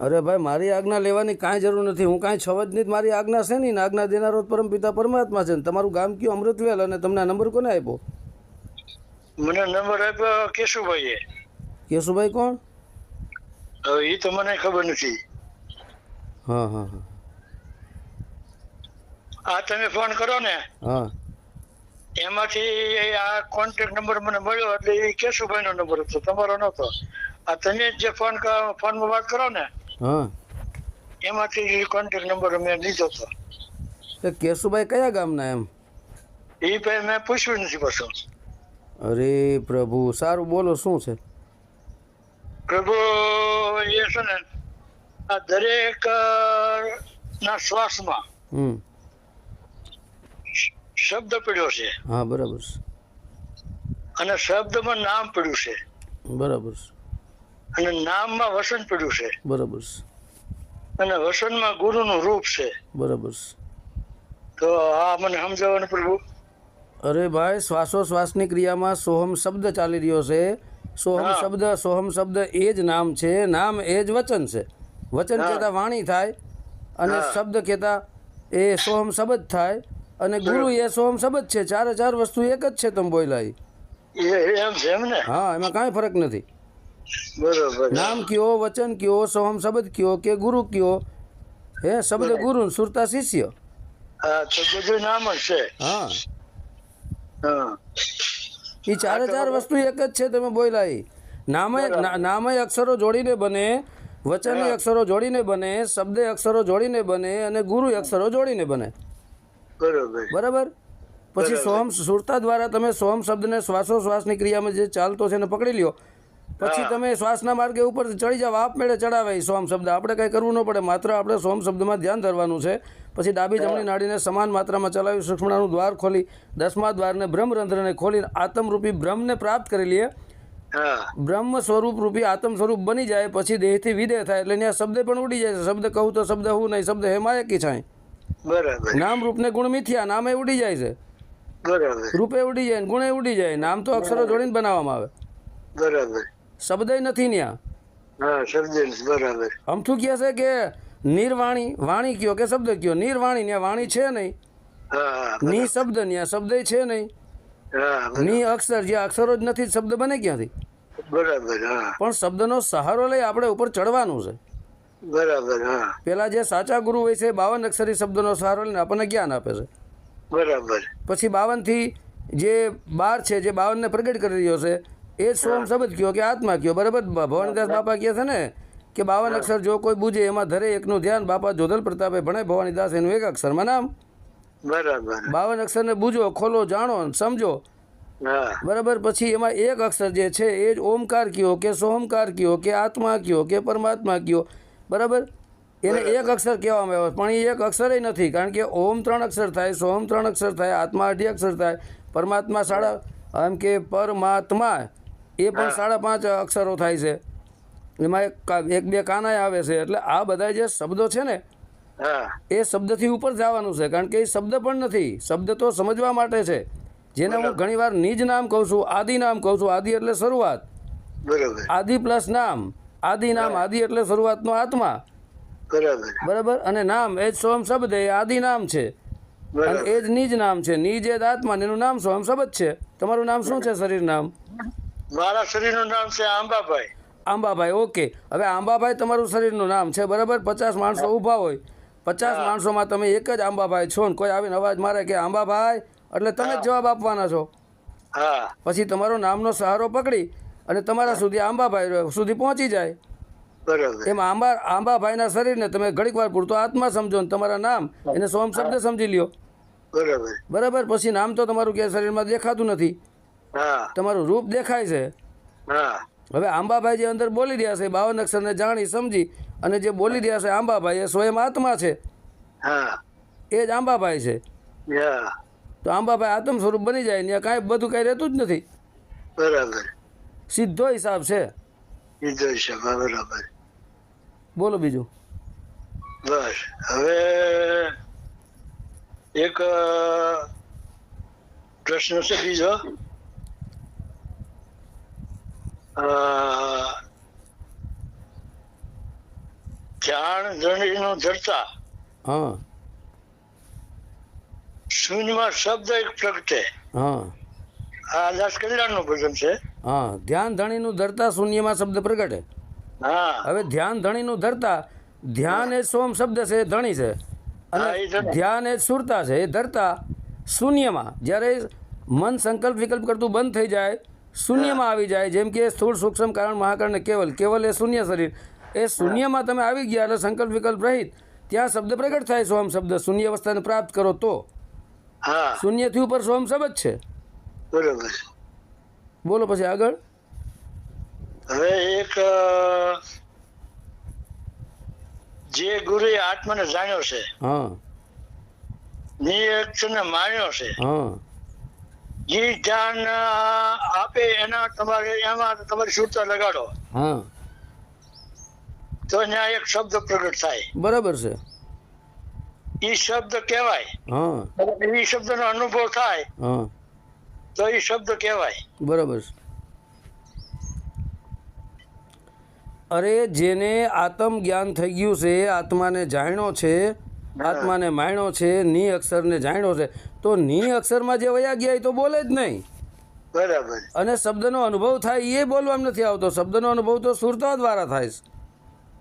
અરે ભાઈ મારી આજ્ઞા લેવાની કાંઈ જરૂર નથી. હું કાંઈ છવ જ નહીં મારી આજ્ઞા છે ને આજ્ઞા દેનારો પરમ પિતા પરમાત્મા છે તમારું ગામ કયું? અમૃતવેલ અને તમને નંબર કોને આપ્યો? મને નંબર આપ્યો કેશુભાઈએ. કેશુભાઈ કોણ? હવે એ તો મને ખબર નથી. હા હા હા. આ તમે ફોન કરો ને હા. એમાંથી આ કોન્ટેક્ટ નંબર મને મળ્યો એટલે એ કેશુભાઈ નો નંબર હતો તમારો નહોતો. આ તમે જે ફોન ફોનમાં વાત કરો ને હા. એમાંથી કોન્ટેક્ટ નંબર મેં લીધો હતો. એ કેશુભાઈ કયા ગામના એમ? એ ભાઈ મેં પૂછ્યું નથી પાછું. અરે પ્રભુ સારું બોલો શું છે? પ્રભુ એ છે ને આ દરેક ના શ્વાસમાં હમ. શબ્દ પડ્યો છે. હા બરાબર છે. અને શબ્દમાં નામ પડ્યું છે. બરાબર છે. અને નામમાં વસન પડ્યું છે. બરાબર અને વસનમાં ગુરુનું રૂપ છે. બરાબર તો આ મને સમજાવવાનું પ્રભુ અરે ભાઈ શ્વાસોશ્વાસની ક્રિયામાં સોહમ શબ્દ ચાલી રહ્યો છે. સોહમ શબ્દ સોહમ શબ્દ એ જ નામ છે. નામ એ જ વચન છે. વચન કહેતા વાણી થાય અને શબ્દ કહેતા એ સોહમ શબ્દ થાય અને ગુરુ એ સોહમ શબ્દ છે. ચારે ચાર વસ્તુ એક જ છે તમે બોલાય એમ છે હા એમાં કાંઈ ફરક નથી. બરોબર. નામ કયો વચન કયો સોહમ શબ્દ કયો કે ગુરુ કયો? હે શબ્દ ગુરુ સુરતા શિષ્ય. હા તો બધું નામ જ છે. હા. હા. એ ચારે ચાર વસ્તુ એક જ છે તમે બોલ્યા ઈ. નામે ના- નામે અક્ષરો જોડીને બને વચને અક્ષરો જોડીને બને શબ્દે અક્ષરો જોડીને બને અને ગુરુ અક્ષરો જોડીને બને. બરોબર. પછી સોમ સુરતા દ્વારા તમે સોહમ શબ્દને શ્વાસોશ્વાસની ક્રિયામાં જે ચાલતો છે એને પકડી લ્યો. પછી તમે શ્વાસના માર્ગે ઉપર ચડી જાવ આપમેળે ચડાવે સોમ શબ્દ. આપણે કંઈ કરવું ન પડે માત્ર આપણે સોમ શબ્દમાં ધ્યાન ધરવાનું છે. પછી ડાબી જમણી નાડીને સમાન માત્રામાં ચલાવી સૂક્ષ્મણાનું દ્વાર ખોલી દસમા દ્વારને બ્રહ્મરંધ્રને ખોલીને આત્મરૂપી બ્રહ્મને પ્રાપ્ત કરી લઈએ. બ્રહ્મ સ્વરૂપ રૂપી આત્મ સ્વરૂપ બની જાય પછી દેહથી વિદેહ થાય એટલે ત્યાં શબ્દ પણ ઉડી જાય છે. શબ્દ કહું તો શબ્દ હું નહીં શબ્દ હેમાય કી છાય. નામ રૂપને ગુણ મિથ્યા નામે ઉડી જાય છે. રૂપે ઉડી જાય ગુણે ઉડી જાય નામ તો અક્ષરો જોડીને બનાવવામાં આવે. બરાબર. શબ્દય નથી ત્યાં અમથું કહે છે કે નિર્વાણી વાણી કયો કે શબ્દ કયો? નિર્વાણી ત્યાં વાણી છે નહીં. ની શબ્દ ત્યાં શબ્દ છે નહીં. ની અક્ષર જે અક્ષરો જ નથી શબ્દ બને ક્યાંથી? બરાબર પણ શબ્દનો સહારો લઈ આપણે ઉપર ચડવાનું છે. બરાબર પેલા જે સાચા ગુરુ હોય છે બાવન અક્ષરી શબ્દનો સહારો લઈને આપણને જ્ઞાન આપે છે. બરાબર. પછી બાવનથી જે બાર છે જે બાવનને પ્રગટ કરી રહ્યો છે એ સોમ શબ્દ કયો કે આત્મા કયો? બરાબર? ભવાનીદાસ બાપા કહે છે ને કે બાવન અક્ષર જો કોઈ બુજે એમાં ધરે એકનું ધ્યાન બાપા જોધલ પ્રતાપે ભણે ભવાનીદાસ એનું એક અક્ષરમાં નામ? બરાબર. બાવન અક્ષરને બુજો ખોલો જાણો સમજો. બરાબર? પછી એમાં એક અક્ષર જે છે એ જ ઓમકાર કયો કે સોમકાર કયો કે આત્મા કયો કે પરમાત્મા કયો? બરાબર? એને એક અક્ષર કહેવામાં આવ્યો પણ એ એક અક્ષર નથી કારણ કે ઓમ ત્રણ અક્ષર થાય સોમ ત્રણ અક્ષર થાય આત્મા અઢી અક્ષર થાય પરમાત્મા સાડા એમ કે પરમાત્મા. એ પણ સાડા પાંચ અક્ષરો થાય છે. એમાં એક એક બે કાનાય આવે છે. એટલે આ બધા જે શબ્દો છે ને એ શબ્દથી ઉપર જવાનું છે. કારણ કે એ શબ્દ પણ નથી. શબ્દ તો સમજવા માટે છે. જેને હું ઘણીવાર નિજ નામ કહું છું આદિ નામ કહું છું. આદિ એટલે શરૂઆત. આદિ પ્લસ નામ. આદિ નામ આદિ એટલે શરૂઆતનો આત્મા. બરાબર. અને નામ એ જ સોમ શબ્દ એ આદિ નામ છે. અને એ જ નિજ નામ છે. નિજ એ જ આત્મા એનું નામ સોમ શબ્દ છે. તમારું નામ શું છે શરીર નામ? મારા શરીરનું નામ છે આંબાભાઈ. આંબાભાઈ ઓકે. હવે આંબાભાઈ તમારું શરીરનું નામ છે બરાબર? પચાસ માણસો ઊભા હોય. પચાસ માણસોમાં તમે એક જ આંબાભાઈ છો ને કોઈ આવીને અવાજ મારે કે આંબાભાઈ એટલે તમે જ જવાબ આપવાના છો. હા. પછી તમારો નામનો સહારો પકડી અને તમારા સુધી આંબાભાઈ સુધી પહોંચી જાય. બરાબર. એમ આંબા આંબાભાઈના શરીરને તમે ઘડીક વાર પૂરતો આત્મા સમજો ને તમારા નામ એને સોમ શબ્દ સમજી લ્યો. બરાબર. બરાબર? પછી નામ તો તમારું ક્યાંય શરીરમાં દેખાતું નથી. તમારું રૂપ દેખાય છે. હવે આંબાભાઈ જે અંદર બોલી રહ્યા છે બાવન અક્ષરને જાણી સમજી અને જે બોલી રહ્યા છે આંબાભાઈ એ સ્વયં આત્મા છે. એ જ આંબાભાઈ છે. તો આંબાભાઈ આત્મ સ્વરૂપ બની જાય ને કાંઈ બધું કાંઈ રહેતું જ નથી. બરાબર. સીધો હિસાબ છે. સીધો હિસાબ બરાબર. બોલો બીજું. બસ હવે એક પ્રશ્ન છે બીજો. ધ્યાન ધણીનું ધરતા હા. શૂન્યમાં શબ્દ એક પ્રગટે. હા. આ દાસ કલ્યાણનું ભજન છે. હા ધ્યાન ધણીનું ધરતા શૂન્યમાં શબ્દ પ્રગટે. હા. હવે ધ્યાન ધણીનું ધરતા ધ્યાન એ સોમ શબ્દ છે ધણી છે. અને ધ્યાન એ સુરતા છે એ ધરતા શૂન્યમાં. જ્યારે મન સંકલ્પ વિકલ્પ કરતું બંધ થઈ જાય શૂન્યમાં આવી જાય. જેમ કે સ્થૂળ સૂક્ષ્મ કારણ મહાકારણ કેવલ કેવલ એ શૂન્ય શરીર. એ શૂન્યમાં તમે આવી ગયા એટલે સંકલ્પ વિકલ્પ રહિત. ત્યાં શબ્દ પ્રગટ થાય સોમ શબ્દ. શૂન્ય અવસ્થાને પ્રાપ્ત કરો તો. હા. શૂન્યથી ઉપર સોમ શબ્દ છે. બરાબર. બોલો પછી આગળ. હવે એક જે ગુરુ આત્માને જાણ્યો છે. હા. નિયક્ષને માણ્યો છે. હા. જે ધ્યાન આપે એના તમારે એમાં તમારી સુરતા લગાડો. હા. તો ત્યાં એક શબ્દ પ્રગટ થાય. બરાબર છે. એ શબ્દ કહેવાય. હા. એ શબ્દનો અનુભવ થાય હા. તો એ શબ્દ કહેવાય. બરાબર છે. અરે જેને આત્મ જ્ઞાન થઈ ગયું છે આત્માને જાણ્યો છે આત્માને માણ્યો છે ની અક્ષરને જાણ્યો છે તો ની અક્ષરમાં જે વયા ગયા એ તો બોલે જ નહીં. બરાબર. અને શબ્દનો અનુભવ થાય એ બોલવામાં નથી આવતો. શબ્દનો અનુભવ તો સુરતા દ્વારા થાય છે.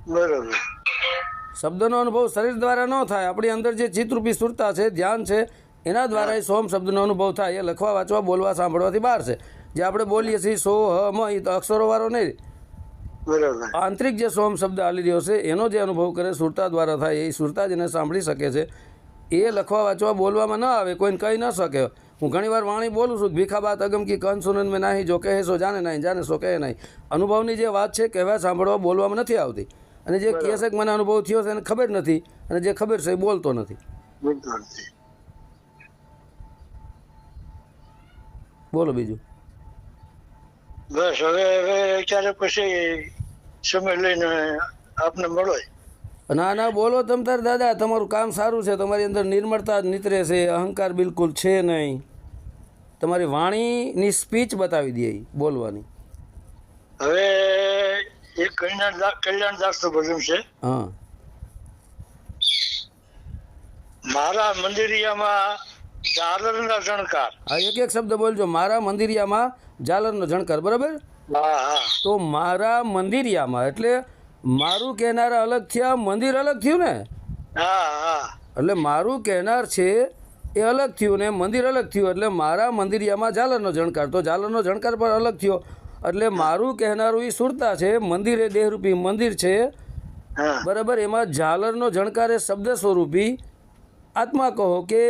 બરોબર. શબ્દનો અનુભવ શરીર દ્વારા ન થાય. આપણી અંદર જે ચિત્તરૂપી સુરતા છે ધ્યાન છે એના દ્વારા એ સોમ શબ્દનો અનુભવ થાય. એ લખવા વાંચવા બોલવા સાંભળવાથી બહાર છે. જે આપણે બોલીએ છીએ સો હ મ એ તો અક્ષરોવાળો નહીં. બરોબર. આંતરિક જે સોમ શબ્દ આલી રહ્યો છે એનો જે અનુભવ કરે સુરતા દ્વારા થાય એ સુરતા જેને સાંભળી શકે છે. એ લખવા વાંચવા બોલવામાં ન આવે કોઈને કહી ન શકે. હું ઘણીવાર વાણી બોલું છું ભીખા બાત અગમ કી કન સુનન મેં નાહી જો કહે સો જાને નહીં જાને સો કહે નહીં. અનુભવની જે વાત છે કહેવા સાંભળવા બોલવામાં નથી આવતી. અને જે કહે છે કે મને અનુભવ થયો છે એને ખબર નથી અને જે ખબર છે એ બોલતો નથી. બોલો બીજું. બસ હવે હવે ક્યારે પછી સમય લઈને આપને મળો. ના ના બોલો તમ તાર દાદા તમારું કામ સારું છે તમારી અંદર નિર્મળતા જ નીતરે છે અહંકાર બિલકુલ છે નહીં. તમારી વાણીની સ્પીચ બતાવી દે બોલવાની. હવે એક કલ્યાણ કલ્યાણદાસ કલ્યાણ દાસનું ભજન છે. હા. મારા મંદિરિયામાં ઝાલરના જણકાર. હા એક એક શબ્દ બોલજો. મારા મંદિરિયામાં ઝાલરનો જણકાર બરાબર? હા. તો મારા મંદિરિયામાં એટલે મારું કહેનારા અલગ થયા મંદિર અલગ થયું ને? એટલે મારું કહેનાર છે એ અલગ થયું ને મંદિર અલગ થયું. એટલે મારા મંદિરિયામાં ઝાલરનો જણકાર તો ઝાલરનો જણકાર પણ અલગ થયો. એટલે મારું કહેનારું એ સુરતા છે મંદિર એ દેહરૂપી મંદિર છે. બરાબર એમાં ઝાલરનો જણકાર એ શબ્દ સ્વરૂપી આત્મા કહો કે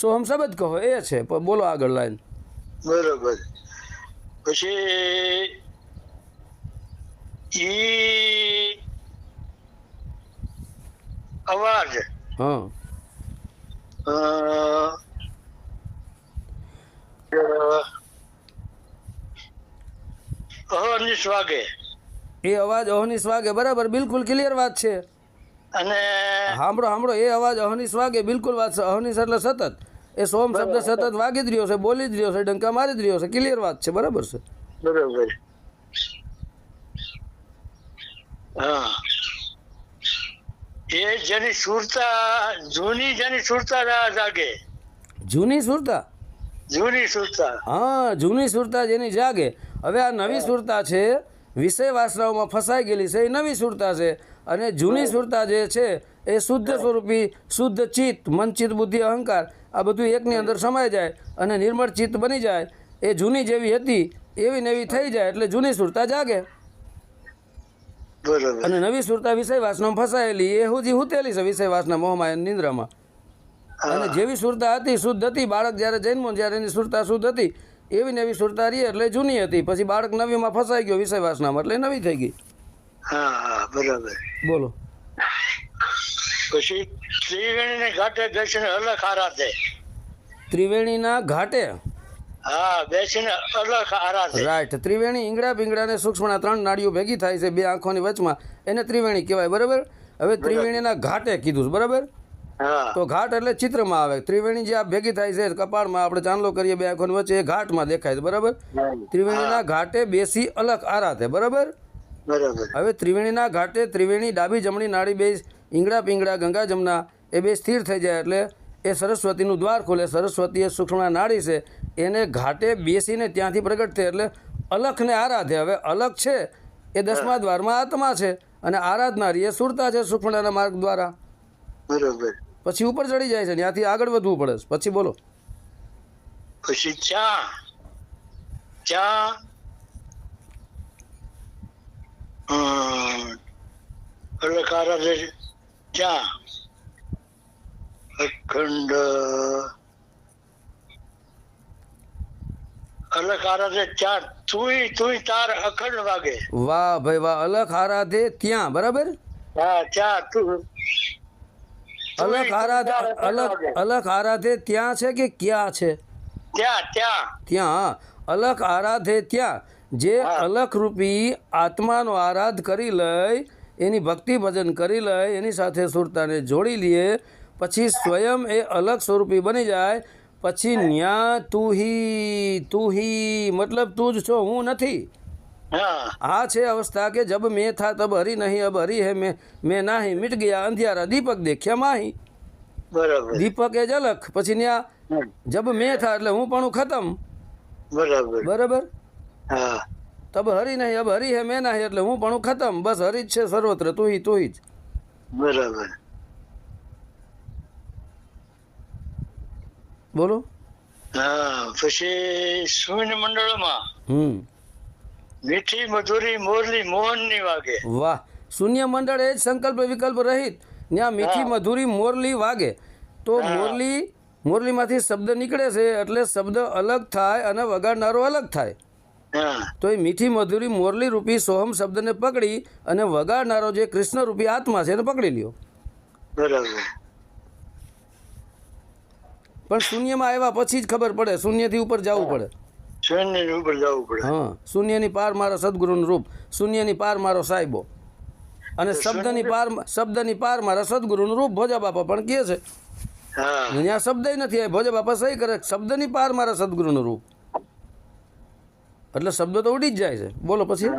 સોહમ શબ્દ કહો એ છે. બોલો આગળ લાઈન. બરાબર. પછી ઈ અવાજ. હા. અ, અ, વાગે. એ અવાજ અહનિશ વાગે બરાબર બિલકુલ ક્લિયર વાત છે. અને સાંભળો સાંભળો એ અવાજ અહનિશ વાગે બિલકુલ વાત છે. અહનિશ એટલે સતત. એ સોમ શબ્દ સતત વાગી જ રહ્યો છે બોલી જ રહ્યો છે ડંકા મારી જ રહ્યો છે ક્લિયર વાત છે બરાબર છે. બરોબર. હા. એ જેની સુરતા જૂની જેની સુરતા જાગે. જૂની સુરતા? જૂની સુરતા. હા જૂની સુરતા જેની જાગે. હવે આ નવી સુરતા છે વિષય વાસનાઓમાં ફસાઈ ગયેલી છે એ નવી સુરતા છે. અને જૂની સુરતા જે છે એ શુદ્ધ સ્વરૂપી શુદ્ધ ચિત્ત મન ચિત્ત બુદ્ધિ અહંકાર આ બધું એકની અંદર સમાઈ જાય અને નિર્મળ ચિત્ત બની જાય. એ જૂની જેવી હતી એવી નવી થઈ જાય એટલે જૂની સુરતા જાગે. અને નવી સુરતા વિષય વાસનામાં ફસાયેલી એ હુજી હુતેલી છે વિષય વાસના મોહમાં નિંદ્રામાં. અને જેવી સુરતા હતી શુદ્ધ હતી બાળક જ્યારે જન્મો જ્યારે એની સુરતા શુદ્ધ હતી એવી નવી સુરતા રહી એટલે જૂની હતી. પછી બાળક નવીમાં ફસાઈ ગયો વિષય વાસનામાં એટલે નવી થઈ ગઈ. હા હા બરોબર. બોલો. પછી ત્રિવેણીને ઘાટે દર્શન અલગ આરાધે ત્રિવેણીના ઘાટે? રાઈટ ત્રિવેણી ઈંગડા પિંગડા અને સૂક્ષ્મના ત્રણ નાડીઓ ભેગી થાય છે બે આંખોની વચમાં. એને ત્રિવેણી કહેવાય બરાબર? હવે ત્રિવેણીના ઘાટે કીધું બરાબર? તો ઘાટ એટલે ચિત્રમાં આવે. ત્રિવેણી જે આ ભેગી થાય છે કપાળમાં આપણે ચાંદલો કરીએ બે આંખોની વચ્ચે એ ઘાટમાં દેખાય છે બરાબર? ત્રિવેણીના ઘાટે બેસી અલગ આરાધે બરાબર? બરાબર. હવે ત્રિવેણીના ઘાટે ત્રિવેણી ડાબી જમણી નાડી બે ઈંગડા પીંગડા ગંગા જમના એ બે સ્થિર થઈ જાય એટલે એ સરસ્વતીનું દ્વાર ખોલે સરસ્વતી એ સૂક્ષ્મ નાડી છે એને ઘાટે બેસીને ત્યાંથી પ્રગટ થઈ એટલે અલખને આરાધે. હવે અલખ છે એ દસમા દ્વારમાં આત્મા છે અને આરાધનારી એ સુરતા છે સુક્ષ્મણાના માર્ગ દ્વારા. પછી ઉપર ચડી જાય છે ત્યાંથી આગળ વધવું પડે છે. પછી બોલો. પછી ચા. ચા. એટલે ચા. અખંડ એટલે કારા ચા તુંય તુંય તાર અખંડ વાગે. વાહ ભાઈ વાહ અલખ આરાધે ત્યાં બરાબર? હા ચા તું અલખ આરાધ અલખ અલખ આરાધે ત્યાં છે કે ક્યાં છે? ત્યાં ત્યાં. ત્યાં અલખ આરાધે ત્યાં. જે અલખ રૂપી આત્માનો આરાધ કરી લઈ એની ભક્તિ ભજન કરી લઈ એની સાથે સુરતાને જોડી લઈએ પછી સ્વયં એ અલગ સ્વરૂપી બની જાય પછી ન્યા તુહી તુહી મતલબ તું જ છો હું નથી. આ છે અવસ્થા કે જબ મેં થા તબ હરી નહીં અબ હરી હે મેં મેં નાહી મિટ ગયા અંધિયારા દીપક દેખ્યા માહી. બરાબર. દીપક એ જ અલખ પછી ન્યા જબ મેં થા એટલે હું પણ ખતમ. બરાબર. બરાબર? હા. તબ હરી નહીં અબ હરી હે મેં નાહી એટલે હું પણ ખતમ. બસ હરી જ છે સર્વત્ર તુહી તુહી જ. બરાબર. બોલો. હા પછી શૂન્ય મંડળમાં હમ. મીઠી મધુરી મોરલી મોહનની વાગે. વાહ શૂન્ય મંડળ એ જ સંકલ્પ વિકલ્પ રહિત. ત્યાં મીઠી મધુરી મોરલી વાગે. તો મોરલી મોરલીમાંથી શબ્દ નીકળે છે એટલે શબ્દ અલગ થાય અને વગાડનારો અલગ થાય. હા. તો એ મીઠી મધુરી મોરલી રૂપી સોહમ શબ્દને પકડી અને વગાડનારો જે કૃષ્ણ રૂપી આત્મા છે એને પકડી લ્યો. બરાબર. પણ શૂન્યમાં આવ્યા પછી જ ખબર પડે. શૂન્યથી ઉપર જવું પડે. શૂન્યની ઉપર જવું પડે. હા શૂન્યની પાર મારો સદગુરુનું રૂપ શૂન્યની પાર મારો સાહેબો. અને શબ્દની પાર શબ્દની પાર મારા સદગુરુનું રૂપ ભોજા બાપા પણ કહે છે. હા. અહીંયા શબ્દ નથી ભોજા બાપા સહી કરે શબ્દની પાર મારા સદગુરુનું રૂપ. એટલે શબ્દ તો ઉડી જ જાય છે. બોલો પછી.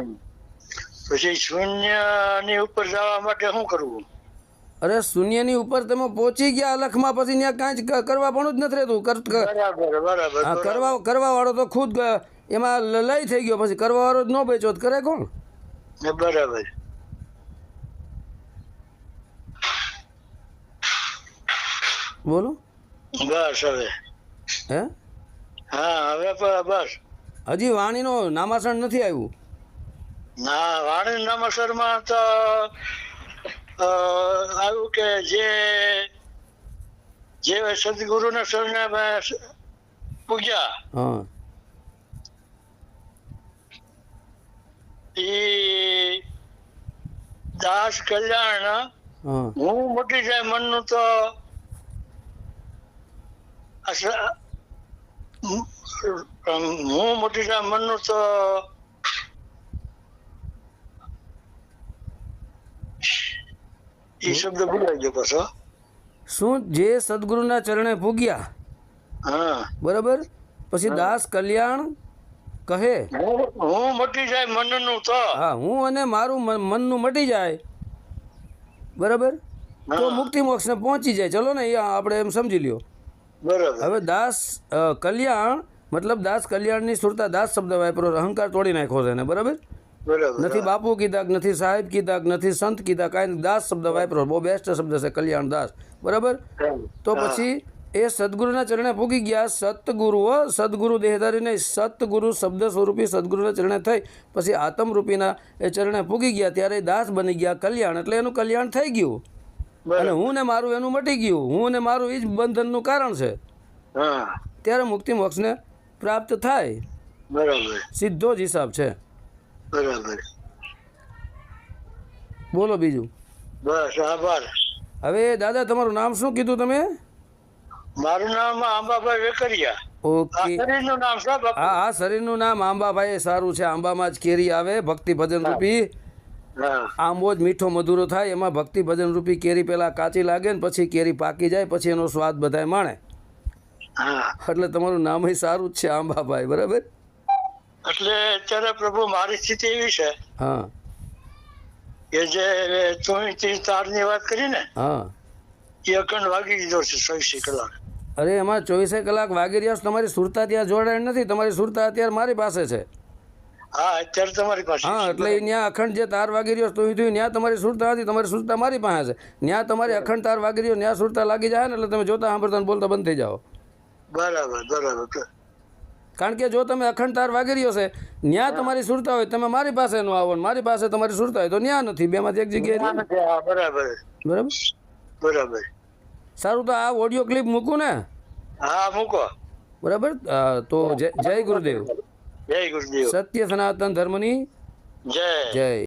પછી શૂન્યની ઉપર જવા માટે શું કરવું? અરે શૂન્યની ઉપર તમે પહોંચી ગયા અલખમાં પછી ત્યાં કાંઈ જ કરવા પણ જ નથી રહેતું. કરવા કરવા વાળો તો ખુદ એમાં લઈ થઈ ગયો પછી કરવા વાળો જ ન બેચો કરે કોણ? બરાબર. બોલો. બસ હવે. હે? હા હવે બસ. હજી વાણીનો નામાસણ નથી આવ્યું? ના વાણી નામાસણમાં તો આવ્યું કે જે જે સદગુરુને શરણે મેં પૂજ્યા. હા. એ દાસ કલ્યાણ હા. હું મોટી જાય મનનું તો અસ- હું મોટી જાય મનનું તો એ શબ્દ ભૂલાઈ ગયો પાછો. શું? જે સદગુરુના ચરણે પૂગ્યા હા. બરાબર? પછી દાસ કલ્યાણ કહે. હું મટી જાય મનનું તો. હા હું અને મારું મન- મનનું મટી જાય. બરાબર? તો. મુક્તિ મોક્ષને પહોંચી જાય. ચલો ને આપણે એમ સમજી લ્યો. બરાબર. હવે દાસ કલ્યાણ મતલબ દાસ કલ્યાણની સુરતા દાસ શબ્દ વાપરો અહંકાર તોડી નાખ્યો છે બરાબર બરાબર? નથી બાપુ કીધા કે નથી સાહેબ કીધા કે નથી સંત કીધા કાંઈ. દાસ શબ્દ વાપરો બહુ બેસ્ટ શબ્દ છે કલ્યાણ દાસ. બરાબર? તો પછી એ સદગુરુના ચરણે પૂગી ગયા. સતગુરુ સદગુરુ દેહધારી નહીં સતગુરુ શબ્દ સ્વરૂપી સદગુરુના ચરણે થઈ. પછી આત્મરૂપીના એ ચરણે પૂગી ગયા. ત્યારે દાસ બની ગયા. કલ્યાણ એટલે એનું કલ્યાણ થઈ ગયું. અને હું ને મારું એનું મટી ગયું. હું ને મારું એ જ બંધનનું કારણ છે. હા. ત્યારે મુક્તિ મોક્ષને પ્રાપ્ત થાય. બરાબર. સીધો જ હિસાબ છે. બોલો બીજું. બસ આભાર. હવે દાદા તમારું નામ શું કીધું તમે? મારું નામ આંબાભાઈ વેકરિયા. ઓકે. શરીરનું નામ છે હા હા શરીરનું નામ આંબાભાઈ સારું છે. આંબામાં જ કેરી આવે ભક્તિ ભજન રૂપી. આંબો જ મીઠો મધુરો થાય એમાં ભક્તિ ભજન રૂપી કેરી પેલા કાચી લાગે ને પછી કેરી પાકી જાય પછી એનો સ્વાદ બધાય માણે. હા. એટલે તમારું નામ સારું જ છે આંબાભાઈ બરાબર? એટલે અત્યારે પ્રભુ મારી સ્થિતિ એવી છે હા. કે જે તું તારની વાત કરી ને હા. એ અખંડ વાગી દીધો છે ચોવીસે કલાક. અરે એમાં ચોવીસે કલાક વાગી રહ્યા છો તમારી સુરતા ત્યાં જોડાણ નથી તમારી સુરતા અત્યારે મારી પાસે છે. હા અત્યારે તમારી પાસે હા એટલે ત્યાં અખંડ જે તાર વાગી રહ્યો છે થયું ત્યાં તમારી સુરતા હતી તમારી સુરતા મારી પાસે છે. ત્યાં તમારી અખંડ તાર વાગી રહ્યો ત્યાં સુરતા લાગી જાય ને એટલે તમે જોતા સાંભળતા ને બોલતા બંધ થઈ જાઓ. બરાબર બરાબર. કારણ કે જો તમે અખંડ તાર વાગી રહ્યો છે ત્યાં તમારી સુરતા હોય તમે મારી પાસે નો આવો મારી પાસે તમારી સુરતા હોય તો ત્યાં નથી બેમાંથી એક જગ્યાએ. બરાબર. બરાબર? બરાબર. સારું તો આ ઓડિયો ક્લિપ મૂકું ને. હા મૂકો. બરાબર? તો જય જય ગુરુદેવ. જય ગુરુદેવ. સત્ય સનાતન ધર્મની જય. જય.